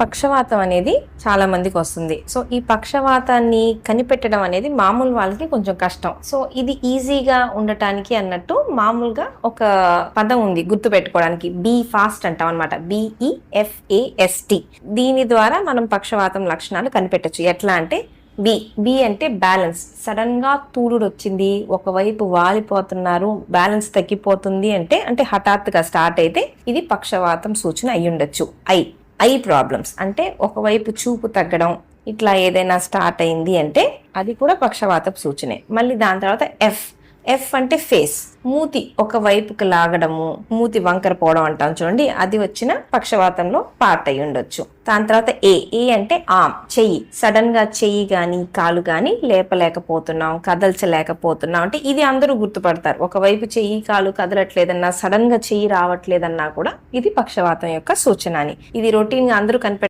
పక్షవాతం అనేది చాలా మందికి వస్తుంది. సో ఈ పక్షవాతాన్ని కనిపెట్టడం అనేది మామూలు వాళ్ళకి కొంచెం కష్టం. సో ఇది ఈజీగా ఉండటానికి అన్నట్టు మామూలుగా ఒక పదం ఉంది గుర్తు పెట్టుకోవడానికి బి ఫాస్ట్ అంటాం అనమాట బిఈఎఫ్ఏఎస్టి. దీని ద్వారా మనం పక్షవాతం లక్షణాలు కనిపెట్టచ్చు. ఎట్లా అంటే బి బి అంటే బ్యాలెన్స్. సడన్గా తూలుడు వచ్చింది ఒకవైపు వాలిపోతున్నారు బ్యాలెన్స్ తగ్గిపోతుంది అంటే అంటే హఠాత్తుగా స్టార్ట్ అయితే ఇది పక్షవాతం సూచన అయ్యుండొచ్చు. ఐ. Eye problems. అంటే ఒకవైపు చూపు తగ్గడం ఇట్లా ఏదైనా స్టార్ట్ అయింది అంటే అది కూడా పక్షవాతపు సూచనే. మళ్ళీ దాని తర్వాత ఎఫ్. ఎఫ్ అంటే ఫేస్ మూతి ఒక వైపుకి లాగడము మూతి వంకర పోవడం అంటాం చూడండి. అది వచ్చిన పక్షవాతంలో పార్ట్ అయి ఉండొచ్చు. దాని తర్వాత ఏ ఏ అంటే ఆమ్ చెయ్యి. సడన్గా చెయ్యి గాని కాలు గాని లేపలేకపోతున్నాం కదల్చలేకపోతున్నాం అంటే ఇది అందరూ గుర్తుపడతారు. ఒకవైపు చెయ్యి కాలు కదలట్లేదన్నా సడన్గా చెయ్యి రావట్లేదన్నా కూడా ఇది పక్షవాతం యొక్క సూచన అని. ఇది రొటీన్గా అందరూ కనిపె